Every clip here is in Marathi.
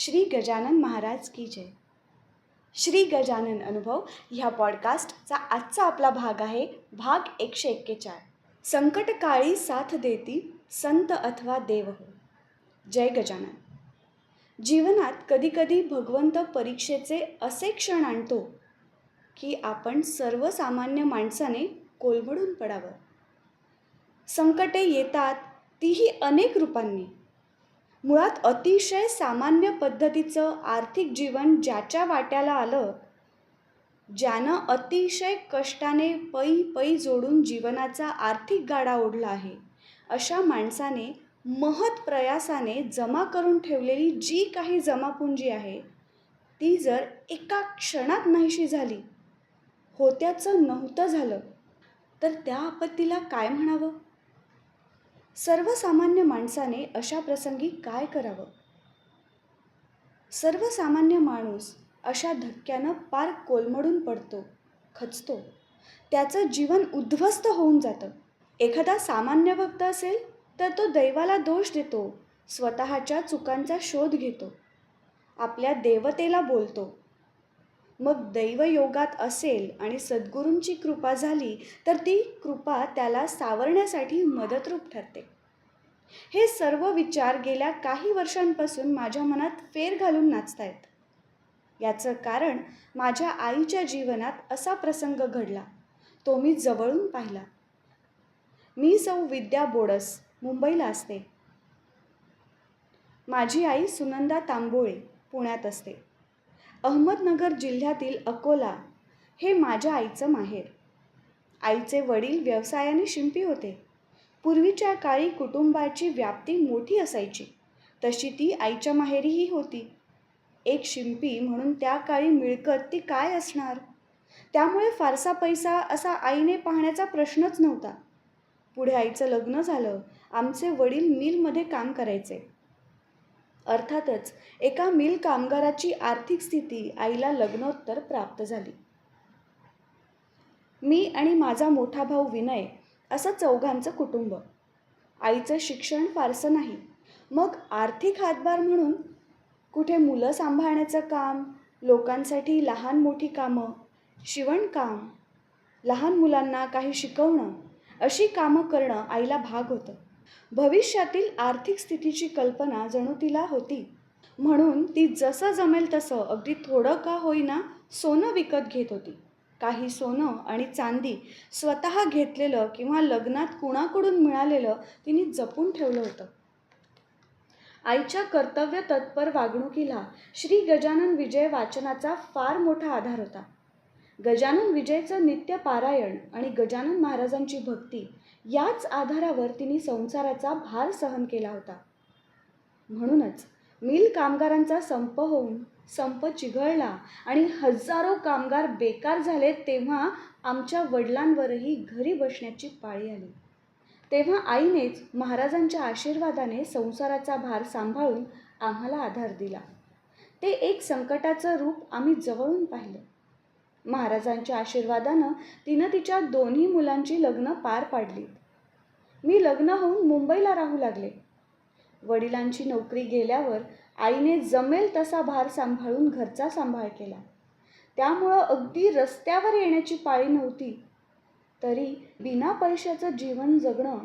श्री गजानन महाराज की जय. श्री गजानन अनुभव ह्या पॉडकास्टचा आजचा आपला भाग आहे भाग एकशे एक्केचाळ. संकटकाळी साथ देती संत अथवा देव हो. जय गजानन. जीवनात कधीकधी भगवंत परीक्षेचे असे क्षण आणतो की आपण सर्वसामान्य माणसाने कोलबडून पडावं. संकटे येतात तीही अनेक रूपांनी. मुळात अतिशय सामान्य पद्धतीचं आर्थिक जीवन ज्याच्या वाट्याला आलं ज्यानं अतिशय कष्टाने पै पै जोडून जीवनाचा आर्थिक गाडा ओढला आहे अशा माणसाने महत् प्रयासाने जमा करून ठेवलेली जी काही जमापुंजी आहे ती जर एका क्षणात नाहीशी झाली होत्याचं नव्हतं झालं तर त्या आपत्तीला काय म्हणावं? सर्वसामान्य माणसाने अशा प्रसंगी काय करावं? सर्वसामान्य माणूस अशा धक्क्यानं पार कोलमडून पडतो खचतो. त्याचं जीवन उद्ध्वस्त होऊन जातं. एखादा सामान्य भक्त असेल तर तो दैवाला दोष देतो स्वतःच्या चुकांचा शोध घेतो. आपल्या देवतेला बोलतो मग दैवयोगात असेल आणि सद्गुरूंची कृपा झाली तर ती कृपा त्याला सावरण्यासाठी मदतरूप ठरते. हे सर्व विचार गेल्या काही वर्षांपासून माझ्या मनात फेर घालून नाचतायत. याचं कारण माझ्या आईच्या जीवनात असा प्रसंग घडला. तो मी जवळून पाहिला. मी सौ विद्या बोडस मुंबईला असते. माझी आई सुनंदा तांबोळे पुण्यात असते. अहमदनगर जिल्ह्यातील अकोला हे माझ्या आईचं माहेर. आईचे वडील व्यवसायाने शिंपी होते. पूर्वीच्या काळी कुटुंबाची व्याप्ती मोठी असायची. तशी ती आईच्या माहेरीही होती. एक शिंपी म्हणून त्या काळी मिळकत ती काय असणार? त्यामुळे फारसा पैसा असा आईने पाहण्याचा प्रश्नच नव्हता. पुढे आईचं लग्न झालं. आमचे वडील मिलमध्ये काम करायचे. अर्थातच एका मिल कामगाराची आर्थिक स्थिती आईला लग्नोत्तर प्राप्त झाली. मी आणि माझा मोठा भाऊ विनय असं चौघांचं कुटुंब. आईचं शिक्षण फारसं नाही. मग आर्थिक हातभार म्हणून कुठे मुलं सांभाळण्याचं काम लोकांसाठी लहान मोठी कामं शिवणकाम लहान मुलांना काही शिकवणं अशी कामं करणं आईला भाग होतं. भविष्यातील आर्थिक स्थितीची कल्पना जणू तिला होती. म्हणून ती जसं जमेल तसं अगदी थोडं का होईना सोनं विकत घेत होती. काही सोनं आणि चांदी स्वतः घेतलेलं किंवा लग्नात कुणाकडून मिळालेलं तिने जपून ठेवलं होतं. आईच्या कर्तव्य तत्पर वागणुकीला श्री गजानन विजय वाचनाचा फार मोठा आधार होता. गजानन विजयचं नित्य पारायण आणि गजानन महाराजांची भक्ती याच आधारावर तिने संसाराचा भार सहन केला होता. म्हणूनच मिल कामगारांचा संप होऊन संप चिघळला आणि हजारो कामगार बेकार झाले तेव्हा आमच्या वडिलांवरही घरी बसण्याची पाळी आली. तेव्हा आईनेच महाराजांच्या आशीर्वादाने संसाराचा भार सांभाळून आम्हाला आधार दिला. ते एक संकटाचं रूप आम्ही जवळून पाहिलं. महाराजांच्या आशीर्वादानं तिनं तिच्या दोन्ही मुलांची लग्न पार पाडली. मी लग्न होऊन मुंबईला राहू लागले. वडिलांची नोकरी गेल्यावर आईने जमेल तसा भार सांभाळून घरचा सांभाळ केला. त्यामुळं अगदी रस्त्यावर येण्याची पाळी नव्हती. तरी बिना पैशाचं जीवन जगणं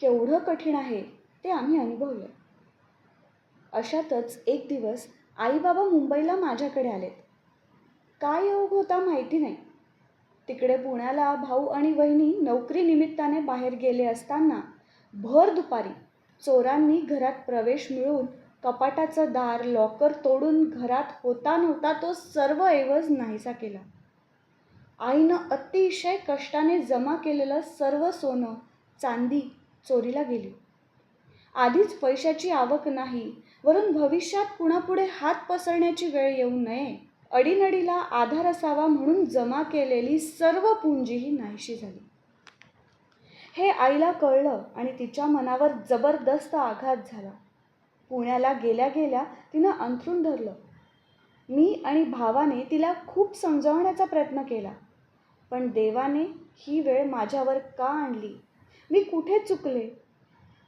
केवढं कठीण आहे ते आम्ही अनुभवलं. अशातच एक दिवस आई बाबा मुंबईला माझ्याकडे आलेत. काय योग होता माहिती नाही. तिकडे पुण्याला भाऊ आणि वहिनी नोकरी निमित्ताने बाहेर गेले असताना भर दुपारी चोरांनी घरात प्रवेश मिळून कपाटाचं दार लॉकर तोडून घरात होता नव्हता तो सर्व ऐवज नाहीसा केला. आईनं अतिशय कष्टाने जमा केलेलं सर्व सोनं चांदी चोरीला गेली. आधीच पैशाची आवक नाही वरून भविष्यात कुणापुढे हात पसरण्याची वेळ येऊ नये. अडीनडीला आधार असावा म्हणून जमा केलेली सर्व पुंजीही नाहीशी झाली. हे आईला कळलं आणि तिच्या मनावर जबरदस्त आघात झाला. पुण्याला गेल्या गेल्या तिनं अंथरून धरलं. मी आणि भावाने तिला खूप समजावण्याचा प्रयत्न केला. पण देवाने ही वेळ माझ्यावर का आणली? मी कुठे चुकले?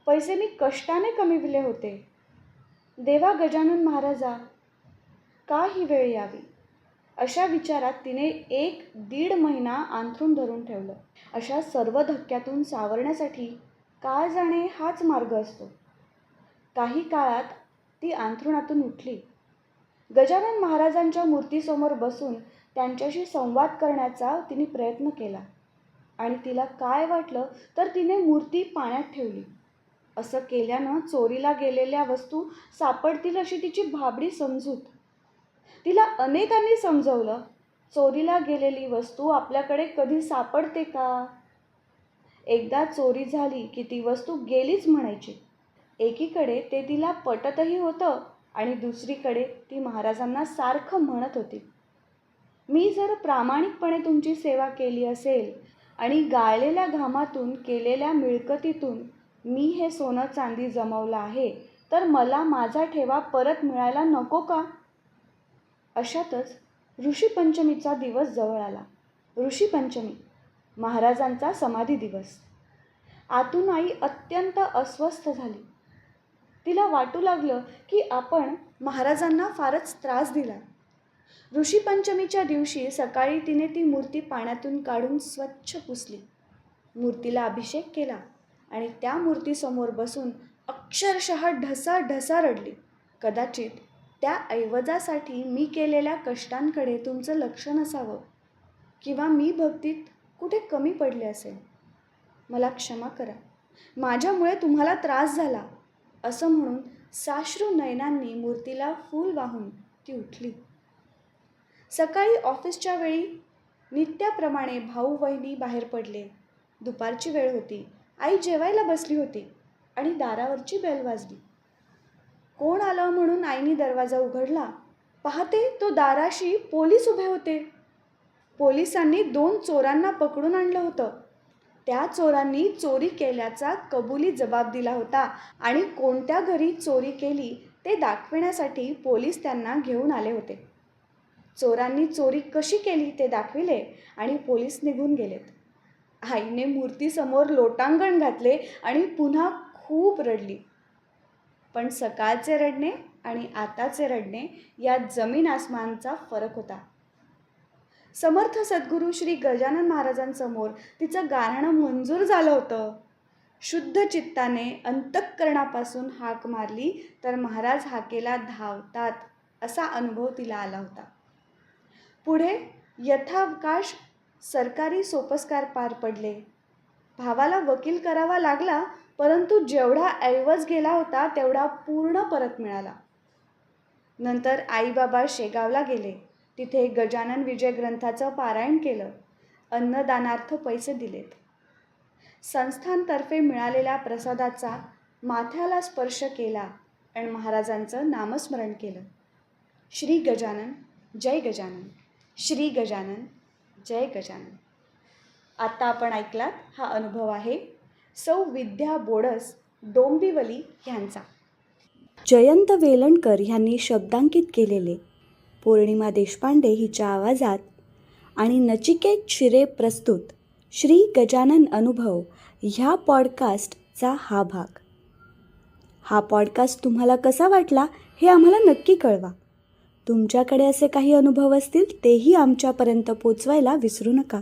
पैसे मी कष्टाने कमीविले होते. देवा गजानन महाराजा का ही वेळ यावी? अशा विचारात तिने एक दीड महिना अंथरूण धरून ठेवलं. अशा सर्व धक्क्यातून सावरण्यासाठी काय जाणे हाच मार्ग असतो. काही काळात ती अंथरुणातून उठली. गजानन महाराजांच्या मूर्तीसमोर बसून त्यांच्याशी संवाद करण्याचा तिने प्रयत्न केला. आणि तिला काय वाटलं तर तिने मूर्ती पाण्यात ठेवली. असं केल्यानं चोरीला गेलेल्या वस्तू सापडतील अशी तिची भाबडी समजूत तिला अनेकांनी समजवलं. चोरीला गेलेली वस्तू आपल्याकडे कधी सापडते का? एकदा चोरी झाली की ती वस्तू गेलीच म्हणायची. एकीकडे ते तिला पटतही होतं आणि दुसरीकडे ती महाराजांना सारखं म्हणत होती. मी जर प्रामाणिकपणे तुमची सेवा केली असेल आणि गाळलेल्या घामातून केलेल्या मिळकतीतून मी हे सोनं चांदी जमवलं आहे तर मला माझा ठेवा परत मिळायला नको का? अशातच ऋषीपंचमीचा दिवस जवळ आला. ऋषीपंचमी महाराजांचा समाधी दिवस. आतून आई अत्यंत अस्वस्थ झाली. तिला वाटू लागलं की आपण महाराजांना फारच त्रास दिला. ऋषीपंचमीच्या दिवशी सकाळी तिने ती मूर्ती पाण्यातून काढून स्वच्छ पुसली. मूर्तीला अभिषेक केला आणि त्या मूर्तीसमोर बसून अक्षरशः ढसा ढसा रडली. कदाचित त्या ऐवजासाठी मी केलेल्या कष्टांकडे तुमचं लक्ष नसावं किंवा मी भक्तीत कुठे कमी पडले असेल मला क्षमा करा. माझ्यामुळे तुम्हाला त्रास झाला असं म्हणून साश्रू नयनांनी मूर्तीला फूल वाहून ती उठली. सकाळी ऑफिसच्या वेळी नित्याप्रमाणे भाऊ वहिनी बाहेर पडले. दुपारची वेळ होती. आई जेवायला बसली होती आणि दारावरची बेल वाजली. कोण आलं म्हणून आईने दरवाजा उघडला? पाहते तो दाराशी पोलीस उभे होते. पोलिसांनी दोन चोरांना पकडून आणलं होतं. त्या चोरांनी चोरी केल्याचा कबुली जबाब दिला होता आणि कोणत्या घरी चोरी केली ते दाखविण्यासाठी पोलीस त्यांना घेऊन आले होते. चोरांनी चोरी कशी केली ते दाखविले आणि पोलीस निघून गेलेत. आईने मूर्तीसमोर लोटांगण घातले आणि पुन्हा खूप रडली. पण सकाळचे रडणे आणि आताचे रडणे यात जमीन आसमानचा फरक होता. समर्थ सद्गुरू श्री गजानन महाराजांसमोर तिचं गारणं मंजूर झालं होतं. शुद्ध चित्ताने अंतःकरणापासून हाक मारली तर महाराज हाकेला धावतात असा अनुभव तिला आला होता. पुढे यथावकाश सरकारी सोपस्कार पार पडले. भावाला वकील करावा लागला परंतु जेवढा ऐवज गेला होता तेवढा पूर्ण परत मिळाला. नंतर आईबाबा शेगावला गेले. तिथे गजानन विजय ग्रंथाचं पारायण केलं. अन्नदानार्थ पैसे दिलेत. संस्थांतर्फे मिळालेल्या प्रसादाचा माथ्याला स्पर्श केला आणि महाराजांचं नामस्मरण केलं. श्री गजानन जय गजानन. श्री गजानन जय गजानन. आत्ता आपण ऐकलात हा अनुभव आहे सौ विद्या बोडस डोंबिवली ह्यांचा जयंत वेलणकर ह्यांनी शब्दांकित केलेले. पौर्णिमा देशपांडे हिच्या आवाजात आणि नचिकेत शिरे प्रस्तुत श्री गजानन अनुभव ह्या पॉडकास्टचा हा भाग. हा पॉडकास्ट तुम्हाला कसा वाटला हे आम्हाला नक्की कळवा. तुमच्याकडे असे काही अनुभव असतील तेही आमच्यापर्यंत पोचवायला विसरू नका.